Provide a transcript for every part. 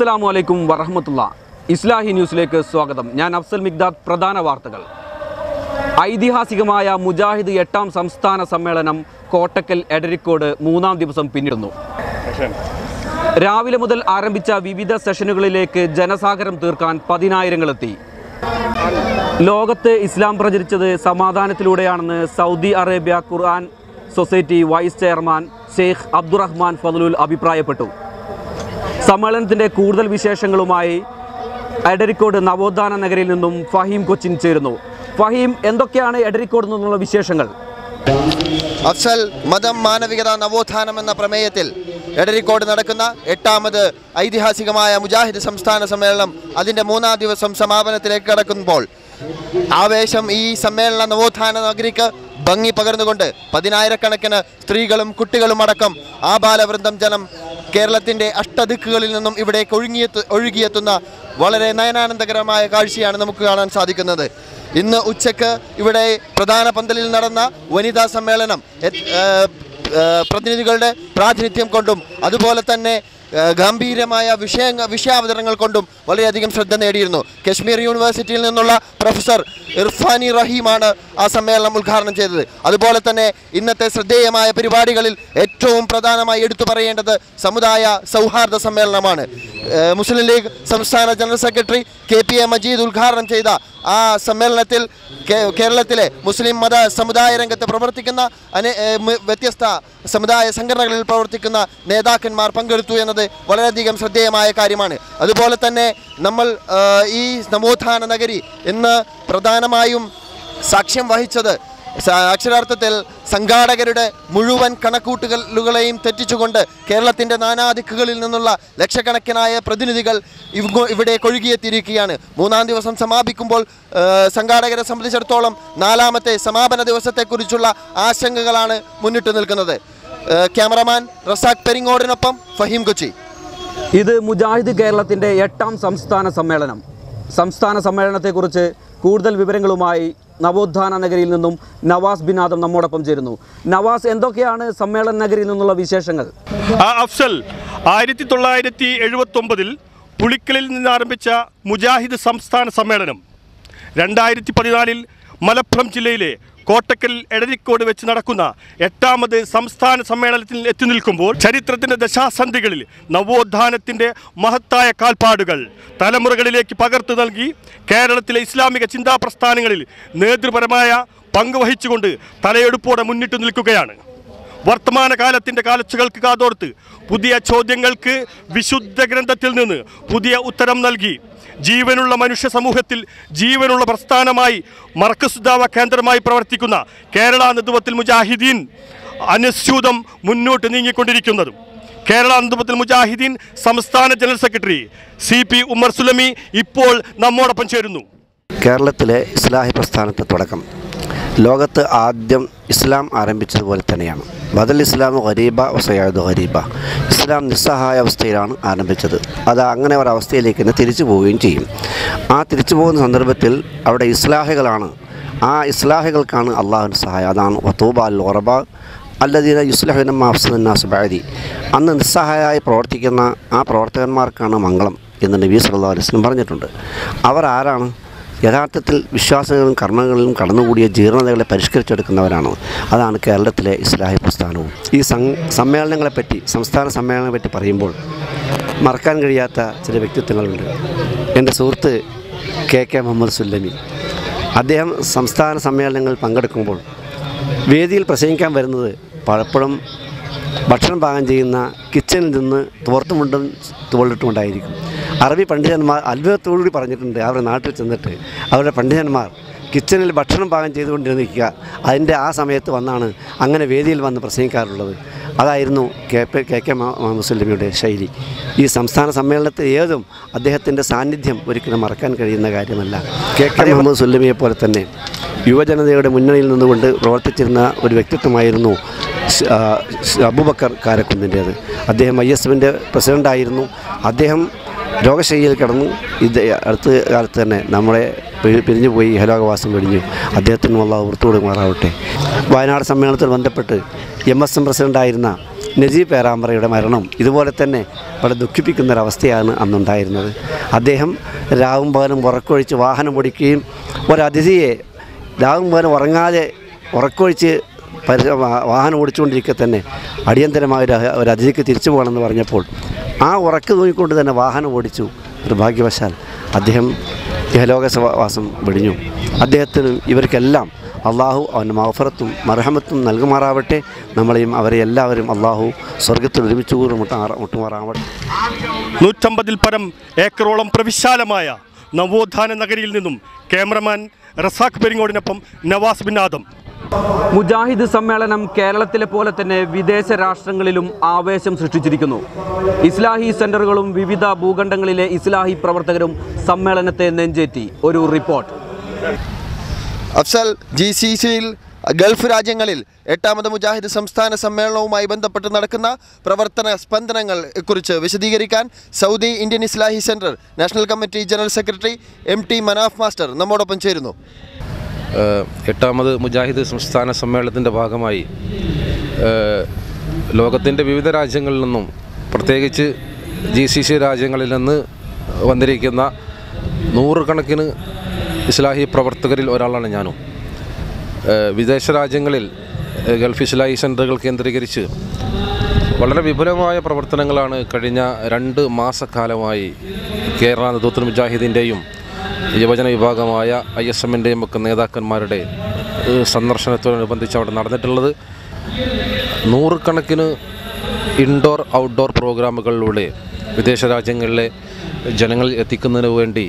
അസ്സലാമു അലൈക്കും വറഹമത്തുള്ള. ഇസ്ലാഹി ന്യൂസിലേക്ക് സ്വാഗതം. ഞാൻ അഫ്സൽ മിഗ്ദാദ് പ്രധാന വാർത്തകൾ. ഐതിഹാസികമായ മുജാഹിദ് എട്ടാം സംസ്ഥാന സമ്മേളനം കോട്ടക്കൽ എടരിക്കോട് മൂന്നാം ദിവസം പിന്നിടുന്നു. രാവിലെ മുതൽ ആരംഭിച്ച വിവിധ സെഷനുകളിലേക്ക് ജനസാഗരം തീർക്കാൻ പതിനായിരങ്ങളെത്തി. ലോകത്ത് ഇസ്ലാം പ്രചരിച്ചത് സമാധാനത്തിലൂടെയാണെന്ന് സൗദി അറേബ്യ ഖുർആൻ society vice chairman Sheikh Abdurahman ഫതലുൽ അഭിപ്രായപ്പെട്ടു. സമ്മേളനത്തിന്റെ കൂടുതൽ വിശേഷങ്ങളുമായി എടരിക്കോട് നവോത്ഥാന നഗരിൽ നിന്നും ഫഹീം കൊച്ചിൻ ചേരുന്നു. ഫഹീം എന്തൊക്കെയാണ് എടരിക്കോട് നിന്നുള്ള വിശേഷങ്ങൾ? അഫ്സൽ മതം മാനവികത നവോത്ഥാനം എന്ന പ്രമേയത്തിൽ എടരിക്കോട് നടക്കുന്ന എട്ടാമത് ഐതിഹാസികമായ മുജാഹിദ് സംസ്ഥാന സമ്മേളനം അതിന്റെ മൂന്നാം ദിവസം സമാപനത്തിലേക്ക് കടക്കുമ്പോൾ ആവേശം ഈ സമ്മേളന നവോത്ഥാന നഗരിക്ക് ഭംഗി പകർന്നുകൊണ്ട് പതിനായിരക്കണക്കിന് സ്ത്രീകളും കുട്ടികളും അടക്കം ആ ബാലവൃന്ദം ജനം കേരളത്തിന്റെ അഷ്ടദിക്കുകളിൽ നിന്നും ഇവിടെ ഒഴുങ്ങിയെത്തു ഒഴുകിയെത്തുന്ന വളരെ നയനാനന്ദകരമായ കാഴ്ചയാണ് നമുക്ക് കാണാൻ സാധിക്കുന്നത്. ഇന്ന് ഉച്ചയ്ക്ക് ഇവിടെ പ്രധാന പന്തലിൽ നടന്ന വനിതാ സമ്മേളനം പ്രതിനിധികളുടെ പ്രാതിനിധ്യം കൊണ്ടും അതുപോലെ തന്നെ ഗംഭീരമായ വിഷയ വിഷയാവതരണങ്ങൾ കൊണ്ടും വളരെയധികം ശ്രദ്ധ നേടിയിരുന്നു. കശ്മീർ യൂണിവേഴ്സിറ്റിയിൽ നിന്നുള്ള പ്രൊഫസർ ഇർഫാനി റഹീമാണ് ആ സമ്മേളനം ഉദ്ഘാടനം ചെയ്തത്. അതുപോലെ തന്നെ ഇന്നത്തെ ശ്രദ്ധേയമായ പരിപാടികളിൽ ഏറ്റവും പ്രധാനമായി എടുത്തു പറയേണ്ടത് സമുദായ സൗഹാർദ്ദ സമ്മേളനമാണ്. മുസ്ലിം ലീഗ് സംസ്ഥാന general secretary K P A Majeed ഉദ്ഘാടനം ചെയ്ത ആ സമ്മേളനത്തിൽ കേരളത്തിലെ മുസ്ലിം മത സമുദായ രംഗത്ത് പ്രവർത്തിക്കുന്ന വ്യത്യസ്ത സമുദായ സംഘടനകളിൽ പ്രവർത്തിക്കുന്ന നേതാക്കന്മാർ പങ്കെടുത്തു എന്നത് വളരെയധികം ശ്രദ്ധേയമായ കാര്യമാണ്. അതുപോലെ തന്നെ നമ്മൾ ഈ നവോത്ഥാന നഗരി ഇന്ന് പ്രധാനമായും സാക്ഷ്യം വഹിച്ചത് അക്ഷരാർത്ഥത്തിൽ സംഘാടകരുടെ മുഴുവൻ കണക്കൂട്ടുകളുകളെയും തെറ്റിച്ചുകൊണ്ട് കേരളത്തിന്റെ നാനാദിക്കുകളിൽ നിന്നുള്ള ലക്ഷക്കണക്കിനായ പ്രതിനിധികൾ ഇവിടെ കൊഴുകിയെത്തിയിരിക്കുകയാണ്. മൂന്നാം ദിവസം സമാപിക്കുമ്പോൾ സംഘാടകരെ സംബന്ധിച്ചിടത്തോളം നാലാമത്തെ സമാപന ദിവസത്തെക്കുറിച്ചുള്ള ആശങ്കകളാണ് മുന്നിട്ട് നിൽക്കുന്നത്. ക്യാമറമാൻ റസാഖ് പെരിങ്ങോടിനൊപ്പം ഫഹീം കൊച്ചി. ഇത് മുജാഹിദ് കേരളത്തിന്റെ എട്ടാം സംസ്ഥാന സമ്മേളനം. സംസ്ഥാന സമ്മേളനത്തെക്കുറിച്ച് കൂടുതൽ വിവരങ്ങളുമായി നവോത്ഥാന നഗരിയിൽ നിന്നും നവാസ് ബിനാദം നമ്മോടൊപ്പം ചേരുന്നു. നവാസ് എന്തൊക്കെയാണ് സമ്മേളന നഗരിയിൽ നിന്നുള്ള വിശേഷങ്ങൾ? അഫ്സൽ ആയിരത്തി തൊള്ളായിരത്തി എഴുപത്തി ഒമ്പതിൽ പുളിക്കലിൽ നിന്ന് ആരംഭിച്ച മുജാഹിദ് സംസ്ഥാന സമ്മേളനം. രണ്ടായിരത്തി പതിനാലിൽ മലപ്പുറം ജില്ലയിലെ കോട്ടക്കൽ എടരിക്കോട് വെച്ച് നടക്കുന്ന എട്ടാമത് സംസ്ഥാന സമ്മേളനത്തിൽ എത്തി നിൽക്കുമ്പോൾ ചരിത്രത്തിന്റെ ദശാസന്ധികളിൽ നവോത്ഥാനത്തിന്റെ മഹത്തായ കാൽപ്പാടുകൾ തലമുറകളിലേക്ക് പകർത്തു നൽകി കേരളത്തിലെ ഇസ്ലാമിക ചിന്താ പ്രസ്ഥാനങ്ങളിൽ നേതൃപരമായ പങ്ക് വഹിച്ചുകൊണ്ട് തലയെടുപ്പോടെ മുന്നിട്ട് നിൽക്കുകയാണ്. വർത്തമാനകാലത്തിന്റെ കാലച്ചുകൾക്ക് കാതോർത്ത് പുതിയ ചോദ്യങ്ങൾക്ക് വിശുദ്ധ ഗ്രന്ഥത്തിൽ നിന്ന് പുതിയ ഉത്തരം നൽകി ജീവനുള്ള മനുഷ്യ സമൂഹത്തിൽ ജീവനുള്ള പ്രസ്ഥാനമായി മർക്കസുദാവ കേന്ദ്രമായി പ്രവർത്തിക്കുന്ന കേരള നേതൃത്വത്തിൽ മുജാഹിദീൻ അനുസ്യൂതം മുന്നോട്ട് നീങ്ങിക്കൊണ്ടിരിക്കുന്നതും. കേരള നേതൃത്വത്തിൽ മുജാഹിദീൻ സംസ്ഥാന general secretary C P Ummer Sulami ഇപ്പോൾ നമ്മോടൊപ്പം ചേരുന്നു. കേരളത്തിലെ ഇസ്ലാഹി പ്രസ്ഥാനത്തെ തുടക്കം. ലോകത്ത് ആദ്യം ഇസ്ലാം ആരംഭിച്ചതുപോലെ തന്നെയാണ്. ബദൽ ഇസ്ലാം ഗരീബ വസയാദ് ഗരീബ. ഇസ്ലാം നിസ്സഹായ അവസ്ഥയിലാണ് ആരംഭിച്ചത്. അത് അങ്ങനെ ഒരവസ്ഥയിലേക്ക് തന്നെ തിരിച്ചു പോവുകയും ചെയ്യും. ആ തിരിച്ചു പോകുന്ന സന്ദർഭത്തിൽ അവിടെ ഇസ്ലാഹികളാണ്. ആ ഇസ്ലാഹികൾക്കാണ് അള്ളാഹുവിന്റെ സഹായം. അതാണ് വത്തൂബ അൽ ഉറബ അല്ലദീന യുസ്ലഹിനം മാഫ്സുന്നാസ് ബാദി അന്ന് നിസ്സഹായമായി പ്രവർത്തിക്കുന്ന ആ പ്രവർത്തകന്മാർക്കാണ് മംഗളം എന്ന് നബി സല്ലല്ലാഹു അലൈഹി പറഞ്ഞിട്ടുണ്ട്. അവർ ആരാണ്? യഥാർത്ഥത്തിൽ വിശ്വാസങ്ങളിലും കർമ്മങ്ങളിലും കടന്നുകൂടിയ ജീർണതകളെ പരിഷ്കരിച്ചെടുക്കുന്നവരാണ്. അതാണ് കേരളത്തിലെ ഇസ്ലാഹി പ്രസ്ഥാനവും. ഈ സമ്മേളനങ്ങളെപ്പറ്റി സംസ്ഥാന സമ്മേളനങ്ങളെപ്പറ്റി പറയുമ്പോൾ മറക്കാൻ കഴിയാത്ത ചില വ്യക്തിത്വങ്ങളുണ്ട്. എന്റെ സുഹൃത്ത് കെ കെ മുഹമ്മദ് സുല്ലമി. അദ്ദേഹം സംസ്ഥാന സമ്മേളനങ്ങളിൽ പങ്കെടുക്കുമ്പോൾ വേദിയിൽ പ്രസംഗിക്കാൻ വരുന്നത് പലപ്പോഴും ഭക്ഷണം പാകം ചെയ്യുന്ന കിച്ചണിൽ നിന്ന് തോർത്തുമുണ്ടും തോളിട്ടുകൊണ്ടായിരിക്കും അറബി പണ്ഡിതന്മാർ അത്ഭുതത്തോടുകൂടി പറഞ്ഞിട്ടുണ്ട് അവരുടെ നാട്ടിൽ ചെന്നിട്ട്. അവരുടെ പണ്ഡിതന്മാർ കിച്ചണിൽ ഭക്ഷണം പാകം ചെയ്തുകൊണ്ടിരിക്കുക അതിന്റെ ആ സമയത്ത് വന്നാണ് അങ്ങനെ വേദിയിൽ വന്ന് പ്രസംഗിക്കാറുള്ളത്. അതായിരുന്നു കെ പി കെ കെ മുസ്ലിമിയുടെ ശൈലി. ഈ സംസ്ഥാന സമ്മേളനത്തിൽ ഏതും അദ്ദേഹത്തിന്റെ സാന്നിധ്യം ഒരിക്കലും മറക്കാൻ കഴിയുന്ന കാര്യമല്ല. കെ കെ മുഹമ്മദ് സുല്ലമിയെ പോലെ തന്നെ യുവജനതയുടെ മുന്നണിയിൽ നിന്നുകൊണ്ട് പ്രവർത്തിച്ചിരുന്ന ഒരു വ്യക്തിത്വമായിരുന്നു അബൂബക്കർ കാരക്കുന്നിന്റേത്. അദ്ദേഹം ഐ എസ് എഫിന്റെ പ്രസിഡന്റായിരുന്നു. അദ്ദേഹം രോഗശൈലിയിൽ കിടന്ന്. ഇത് അടുത്ത കാലത്ത് തന്നെ നമ്മളെ പിരിഞ്ഞു പോയി ഹലോകവാസം വെടിഞ്ഞു അദ്ദേഹത്തിന് അള്ളാഹു മാറാവട്ടെ. വയനാട് സമ്മേളനത്തിൽ ബന്ധപ്പെട്ട് എം എസ് എം പ്രസിഡന്റായിരുന്ന നജീബ് പേരാമ്പ്രയുടെ മരണം ഇതുപോലെ തന്നെ വളരെ ദുഃഖിപ്പിക്കുന്ന ഒരവസ്ഥയാണ് അന്നുണ്ടായിരുന്നത്. അദ്ദേഹം രാവും പകലും ഉറക്കൊഴിച്ച് വാഹനം ഓടിക്കുകയും ഒരതിഥിയെ രാവും പകലും ഉറങ്ങാതെ ഉറക്കൊഴിച്ച് വാഹനം ഓടിച്ചുകൊണ്ടിരിക്കെ തന്നെ അടിയന്തരമായ ഒരു അതിഥിക്ക് തിരിച്ചു പോകണമെന്ന് പറഞ്ഞപ്പോൾ ആ ഉറക്ക് തൂങ്ങിക്കൊണ്ട് തന്നെ വാഹനം ഓടിച്ചു. നിർഭാഗ്യവശാൽ അദ്ദേഹം ഇഹലോക സവ- വെടിഞ്ഞു. അദ്ദേഹത്തിനും ഇവർക്കെല്ലാം അള്ളാഹു അവന്റെ മഹഫറത്തും മർഹമത്തും നൽകുമാറാവട്ടെ. നമ്മളെയും അവരെ എല്ലാവരും അള്ളാഹു സ്വർഗത്തിൽ ഒരുമിച്ച് കൂറുമുട്ടാറ മുട്ടുമാറാവട്ടെ. നൂറ്റമ്പതിൽ പരം ഏക്കറോളം പ്രവിശാലമായ നവോത്ഥാന നഗരിയിൽ നിന്നും ക്യാമറമാൻ റസാഖ് പെരിങ്ങോടിനൊപ്പം നവാസ് ബിൻ ആദം മുജാഹിദ് സമ്മേളനം കേരളത്തിലെ പോലെ തന്നെ വിദേശ രാഷ്ട്രങ്ങളിലും ആവേശം സൃഷ്ടിച്ചിരിക്കുന്നു. ഇസ്ലാഹി സെന്ററുകളും വിവിധ ഭൂഖണ്ഡങ്ങളിലെ ഇസ്ലാഹി പ്രവർത്തകരും സമ്മേളനത്തെ നെഞ്ചേറ്റി. ഒരു റിപ്പോർട്ട്. അഫ്സൽ ജി സി സിയിൽ ഗൾഫ് രാജ്യങ്ങളിൽ എട്ടാമത് മുജാഹിദ് സംസ്ഥാന സമ്മേളനവുമായി ബന്ധപ്പെട്ട് നടക്കുന്ന പ്രവർത്തന സ്പന്ദനങ്ങൾ കുറിച്ച് വിശദീകരിക്കാൻ Saudi Indian Islahi centre national committee general secretary M T Manaf master നമ്മോടൊപ്പം ചേരുന്നു. എട്ടാമത് മുജാഹിദ് സംസ്ഥാന സമ്മേളനത്തിന്റെ ഭാഗമായി ലോകത്തിന്റെ വിവിധ രാജ്യങ്ങളിൽ നിന്നും പ്രത്യേകിച്ച് ജി സി സി രാജ്യങ്ങളിൽ നിന്ന് വന്നിരിക്കുന്ന നൂറുകണക്കിന് ഇസ്ലാഹി പ്രവർത്തകരിൽ ഒരാളാണ് ഞാനും. വിദേശ രാജ്യങ്ങളിൽ ഗൾഫ് ഇസ്ലാഹി സെന്ററുകൾ കേന്ദ്രീകരിച്ച് വളരെ വിപുലമായ പ്രവർത്തനങ്ങളാണ് കഴിഞ്ഞ രണ്ട് മാസക്കാലമായി കേരള നേതൃത്വ മുജാഹിദിന്റെയും യുവജന വിഭാഗമായ ഐ എസ് എമ്മിന്റെയും ഒക്കെ നേതാക്കന്മാരുടെ സന്ദർശനത്തോടനുബന്ധിച്ച് അവിടെ നടന്നിട്ടുള്ളത്. നൂറുകണക്കിന് ഇൻഡോർ ഔട്ട്ഡോർ പ്രോഗ്രാമുകളിലൂടെ വിദേശ രാജ്യങ്ങളിലെ ജനങ്ങൾ എത്തിക്കുന്നതിന് വേണ്ടി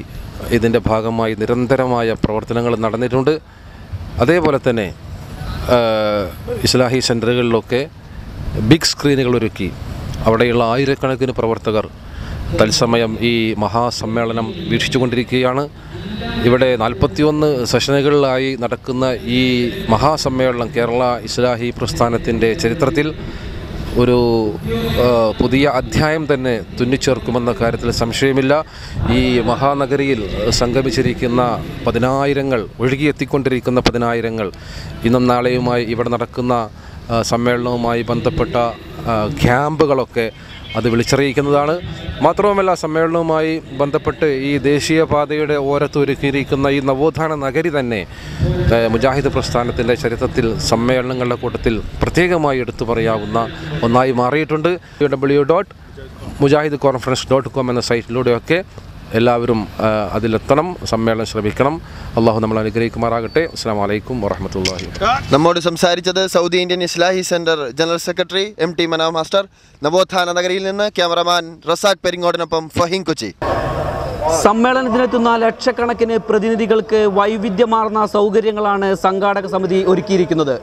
ഇതിന്റെ ഭാഗമായി നിരന്തരമായ പ്രവർത്തനങ്ങൾ നടന്നിട്ടുണ്ട്. അതേപോലെ തന്നെ ഇസ്ലാഹി സെന്ററുകളിലൊക്കെ ബിഗ് സ്ക്രീനുകൾ ഒരുക്കി. അവിടെയുള്ള ആയിരക്കണക്കിന് പ്രവർത്തകർ തത്സമയം ഈ മഹാസമ്മേളനം വീക്ഷിച്ചുകൊണ്ടിരിക്കുകയാണ്. ഇവിടെ നാൽപ്പത്തിയൊന്ന് സെഷനുകളിലായി നടക്കുന്ന ഈ മഹാസമ്മേളനം കേരള ഇസ്ലാഹി പ്രസ്ഥാനത്തിന്റെ ചരിത്രത്തിൽ ഒരു പുതിയ അധ്യായം തന്നെ തുന്നിച്ചേർക്കുമെന്ന കാര്യത്തിൽ സംശയമില്ല. ഈ മഹാനഗരിയിൽ സംഗമിച്ചിരിക്കുന്ന പതിനായിരങ്ങൾ ഒഴുകിയെത്തിക്കൊണ്ടിരിക്കുന്ന പതിനായിരങ്ങൾ ഇന്നും നാളെയുമായി ഇവിടെ നടക്കുന്ന സമ്മേളനവുമായി ബന്ധപ്പെട്ട ക്യാമ്പുകളൊക്കെ അത് വിളിച്ചറിയിക്കുന്നതാണ്. മാത്രവുമല്ല സമ്മേളനവുമായി ബന്ധപ്പെട്ട് ഈ ദേശീയപാതയുടെ ഓരത്ത് ഒരുക്കിയിരിക്കുന്ന ഈ നവോത്ഥാന നഗരി തന്നെ മുജാഹിദ് പ്രസ്ഥാനത്തിന്റെ ചരിത്രത്തിൽ സമ്മേളനങ്ങളുടെ കൂട്ടത്തിൽ പ്രത്യേകമായി എടുത്തു പറയാവുന്ന ഒന്നായി മാറിയിട്ടുണ്ട്. W dot Mujahid conference dot com എന്ന സൈറ്റിലൂടെയൊക്കെ എല്ലാവരും അതിലെത്തണം സമ്മേളനം ശ്രമിക്കണം. അള്ളാഹു നമ്മൾ അനുഗ്രഹിക്കുമാറാകട്ടെ. അസ്സാം വലൈക്കും വാഹമത്തല്ലാഹി നമ്മോട് സംസാരിച്ചത് Saudi Indian Islahi centre general secretary M T Mano master നവോത്ഥാന നഗരിയിൽ നിന്ന് ക്യാമറമാൻ റസാഖ് പെരിങ്ങോടിനൊപ്പം ഫഹീം കൊച്ചി. സമ്മേളനത്തിനെത്തുന്ന ലക്ഷക്കണക്കിന് പ്രതിനിധികൾക്ക് വൈവിധ്യമാർന്ന സൗകര്യങ്ങളാണ് സംഘാടക സമിതി ഒരുക്കിയിരിക്കുന്നത്.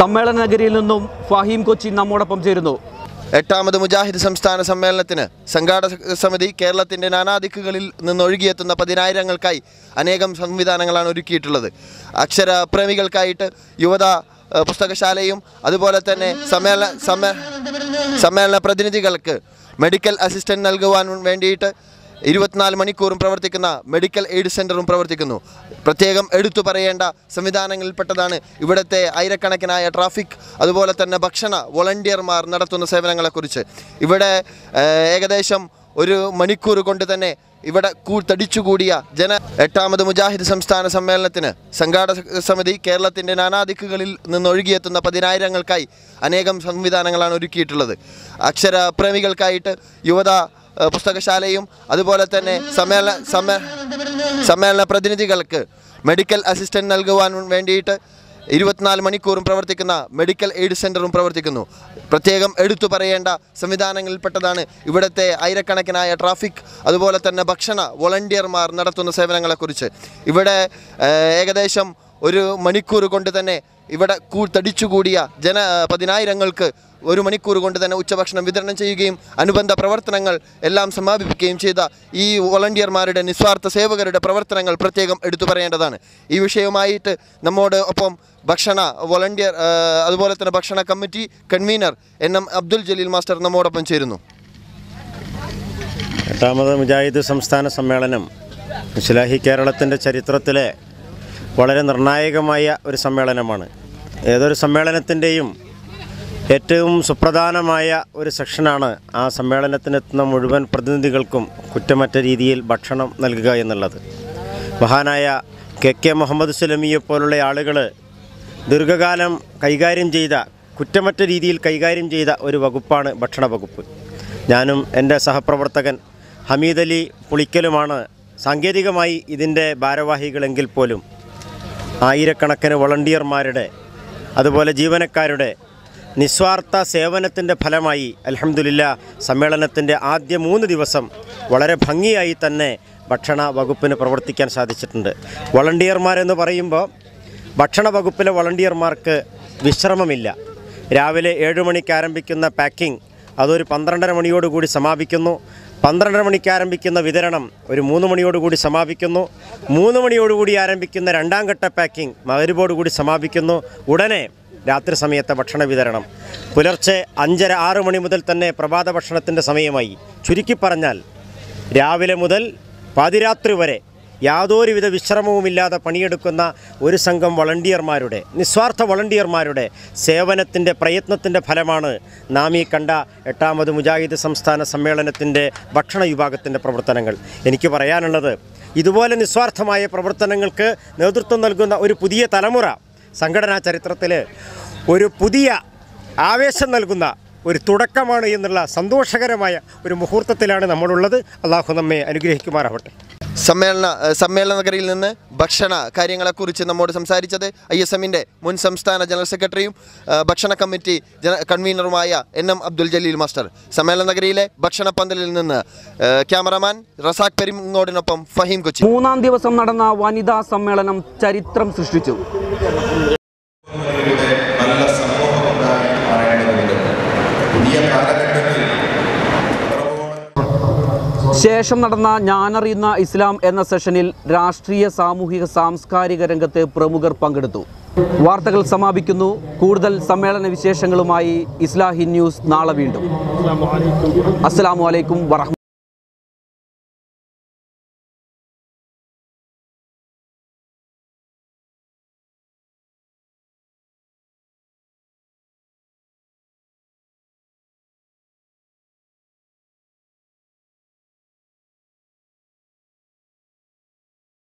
സമ്മേളന നഗരിയിൽ നിന്നും ഫഹീം കൊച്ചി നമ്മോടൊപ്പം ചേരുന്നു. എട്ടാമത് മുജാഹിദ് സംസ്ഥാന സമ്മേളനത്തിന് സംഘാടക സമിതി കേരളത്തിന്റെ നാനാദിക്കുകളിൽ നിന്നൊഴുകിയെത്തുന്ന പതിനായിരങ്ങൾക്കായി അനേകം സംവിധാനങ്ങളാണ് ഒരുക്കിയിട്ടുള്ളത്. അക്ഷരപ്രേമികൾക്കായിട്ട് യുവത പുസ്തകശാലയും അതുപോലെ തന്നെ സമ്മേളന സമ്മേ സമ്മേളന പ്രതിനിധികൾക്ക് മെഡിക്കൽ അസിസ്റ്റന്റ് നൽകുവാൻ വേണ്ടിയിട്ട് ഇരുപത്തിനാല് മണിക്കൂറും പ്രവർത്തിക്കുന്ന മെഡിക്കൽ എയ്ഡ് സെന്ററും പ്രവർത്തിക്കുന്നു. പ്രത്യേകം എടുത്തു പറയേണ്ട സംവിധാനങ്ങളിൽപ്പെട്ടതാണ് ഇവിടുത്തെ ആയിരക്കണക്കിനായ ട്രാഫിക് അതുപോലെ തന്നെ ഭക്ഷണ വോളണ്ടിയർമാർ നടത്തുന്ന സേവനങ്ങളെക്കുറിച്ച്. ഇവിടെ ഏകദേശം ഒരു മണിക്കൂർ കൊണ്ട് തന്നെ ഇവിടെ തടിച്ചുകൂടിയ ജന എട്ടാമത് മുജാഹിദ് സംസ്ഥാന സമ്മേളനത്തിന് സംഘാടക സമിതി കേരളത്തിന്റെ നാനാദിക്കുകളിൽ നിന്ന് ഒഴുകിയെത്തുന്ന പതിനായിരങ്ങൾക്കായി അനേകം സംവിധാനങ്ങളാണ് ഒരുക്കിയിട്ടുള്ളത്. അക്ഷരപ്രേമികൾക്കായിട്ട് യുവത പുസ്തകശാലയും അതുപോലെ തന്നെ സമ്മേളന സമ്മേ സമ്മേളന പ്രതിനിധികൾക്ക് മെഡിക്കൽ അസിസ്റ്റന്റ് നൽകുവാൻ വേണ്ടിയിട്ട് ഇരുപത്തിനാല് മണിക്കൂറും പ്രവർത്തിക്കുന്ന മെഡിക്കൽ എയ്ഡ് സെന്ററും പ്രവർത്തിക്കുന്നു. പ്രത്യേകം എടുത്തു പറയേണ്ട സംവിധാനങ്ങളിൽപ്പെട്ടതാണ് ഇവിടുത്തെ ആയിരക്കണക്കിനായ ട്രാഫിക് അതുപോലെ തന്നെ ഭക്ഷണ വോളണ്ടിയർമാർ നടത്തുന്ന സേവനങ്ങളെക്കുറിച്ച്. ഇവിടെ ഏകദേശം ഒരു മണിക്കൂർ കൊണ്ട് തന്നെ ഇവിടെ തടിച്ചുകൂടിയ ജന പതിനായിരങ്ങൾക്ക് ഒരു മണിക്കൂർ കൊണ്ട് തന്നെ ഉച്ചഭക്ഷണം വിതരണം ചെയ്യുകയും അനുബന്ധ പ്രവർത്തനങ്ങൾ എല്ലാം സമാപിപ്പിക്കുകയും ചെയ്ത ഈ വോളണ്ടിയർമാരുടെ നിസ്വാർത്ഥ സേവകരുടെ പ്രവർത്തനങ്ങൾ പ്രത്യേകം എടുത്തു പറയേണ്ടതാണ്. ഈ വിഷയവുമായിട്ട് നമ്മോട് ഒപ്പം ഭക്ഷണ വോളണ്ടിയർ അതുപോലെ തന്നെ ഭക്ഷണ committee convener N M Abdul Jaleel master നമ്മോടൊപ്പം ചേരുന്നു. എട്ടാമത് മുജാഹിദ് സംസ്ഥാന സമ്മേളനം. ഇസ്ലാഹി കേരളത്തിന്റെ ചരിത്രത്തിലെ വളരെ നിർണായകമായ ഒരു സമ്മേളനമാണ്. ഏതൊരു സമ്മേളനത്തിന്റെയും ഏറ്റവും സുപ്രധാനമായ ഒരു സെക്ഷനാണ് ആ സമ്മേളനത്തിനെത്തുന്ന മുഴുവൻ പ്രതിനിധികൾക്കും കുറ്റമറ്റ രീതിയിൽ ഭക്ഷണം നൽകുക എന്നുള്ളത്. മഹാനായ കെ കെ മുഹമ്മദ് സുലമിയെ പോലുള്ള ആളുകൾ ദീർഘകാലം കൈകാര്യം ചെയ്ത കുറ്റമറ്റ രീതിയിൽ കൈകാര്യം ചെയ്ത ഒരു വകുപ്പാണ് ഭക്ഷണ വകുപ്പ്. ഞാനും എന്റെ സഹപ്രവർത്തകൻ ഹമീദ് അലി പുളിക്കലുമാണ് സാങ്കേതികമായി ഇതിന്റെ ഭാരവാഹികളെങ്കിൽ പോലും ആയിരക്കണക്കിന് വളണ്ടിയർമാരുടെ അതുപോലെ ജീവനക്കാരുടെ നിസ്വാർത്ഥ സേവനത്തിന്റെ ഫലമായി അലഹമുല്ല സമ്മേളനത്തിന്റെ ആദ്യ മൂന്ന് ദിവസം വളരെ ഭംഗിയായി തന്നെ ഭക്ഷണ വകുപ്പിന് പ്രവർത്തിക്കാൻ സാധിച്ചിട്ടുണ്ട്. വളണ്ടിയർമാരെന്ന് പറയുമ്പോൾ ഭക്ഷണ വകുപ്പിലെ വളണ്ടിയർമാർക്ക് വിശ്രമമില്ല. രാവിലെ ഏഴ് മണിക്ക് ആരംഭിക്കുന്ന പാക്കിംഗ് അതൊരു പന്ത്രണ്ടര മണിയോടുകൂടി സമാപിക്കുന്നു. പന്ത്രണ്ടര മണിക്ക് ആരംഭിക്കുന്ന വിതരണം ഒരു മൂന്ന് മണിയോടുകൂടി സമാപിക്കുന്നു. മൂന്ന് മണിയോടുകൂടി ആരംഭിക്കുന്ന രണ്ടാം ഘട്ട പാക്കിംഗ് മകരുവോടുകൂടി സമാപിക്കുന്നു. ഉടനെ രാത്രി സമയത്തെ ഭക്ഷണ വിതരണം. പുലർച്ചെ അഞ്ചര ആറ് മണി മുതൽ തന്നെ പ്രഭാത ഭക്ഷണത്തിന്റെ സമയമായി. ചുരുക്കി പറഞ്ഞാൽ രാവിലെ മുതൽ പാതിരാത്രി വരെ യാതൊരുവിധ വിശ്രമവുമില്ലാതെ പണിയെടുക്കുന്ന ഒരു സംഘം വളണ്ടിയർമാരുടെ നിസ്വാർത്ഥ വളണ്ടിയർമാരുടെ സേവനത്തിന്റെ പ്രയത്നത്തിന്റെ ഫലമാണ് നാം ഈ കണ്ട എട്ടാമത് മുജാഹിദ് സംസ്ഥാന സമ്മേളനത്തിന്റെ ഭക്ഷണ വിഭാഗത്തിന്റെ പ്രവർത്തനങ്ങൾ. എനിക്ക് പറയാനുള്ളത് ഇതുപോലെ നിസ്വാർത്ഥമായ പ്രവർത്തനങ്ങൾക്ക് നേതൃത്വം നൽകുന്ന ഒരു പുതിയ തലമുറ സംഘടനാ ചരിത്രത്തിൽ ഒരു പുതിയ ആവേശം നൽകുന്ന ഒരു തുടക്കമാണ് എന്നുള്ള സന്തോഷകരമായ ഒരു മുഹൂർത്തത്തിലാണ് നമ്മളുള്ളത്. അള്ളാഹു നമ്മെ അനുഗ്രഹിക്കുമാറാവട്ടെ. സമ്മേളന സമ്മേളന നഗരിയിൽ നിന്ന് ഭക്ഷണ കാര്യങ്ങളെക്കുറിച്ച് നമ്മോട് സംസാരിച്ചത് ഐ എസ് എമ്മിന്റെ മുൻ സംസ്ഥാന ജനറൽ സെക്രട്ടറിയും ഭക്ഷണ committee കൺവീനറുമായ N M Abdul Jaleel master. സമ്മേളന നഗരിയിലെ ഭക്ഷണ പന്തലിൽ നിന്ന് ക്യാമറമാൻ റസാഖ് പെരിങ്ങോടിനൊപ്പം ഫഹീം കൊച്ചി. മൂന്നാം ദിവസം നടന്ന വനിതാ സമ്മേളനം ചരിത്രം സൃഷ്ടിച്ചു. ശേഷം നടന്ന ഞാനറിയുന്ന ഇസ്ലാം എന്ന സെഷനിൽ രാഷ്ട്രീയ സാമൂഹിക സാംസ്കാരിക രംഗത്തെ പ്രമുഖർ പങ്കെടുത്തു. വാർത്തകൾ സമാപിക്കുന്നു. കൂടുതൽ സമ്മേളന വിശേഷങ്ങളുമായി ഇസ്ലാഹി ന്യൂസ് നാളെ വീണ്ടും. അസ്സാം വലൈക്കും വറഹ്മ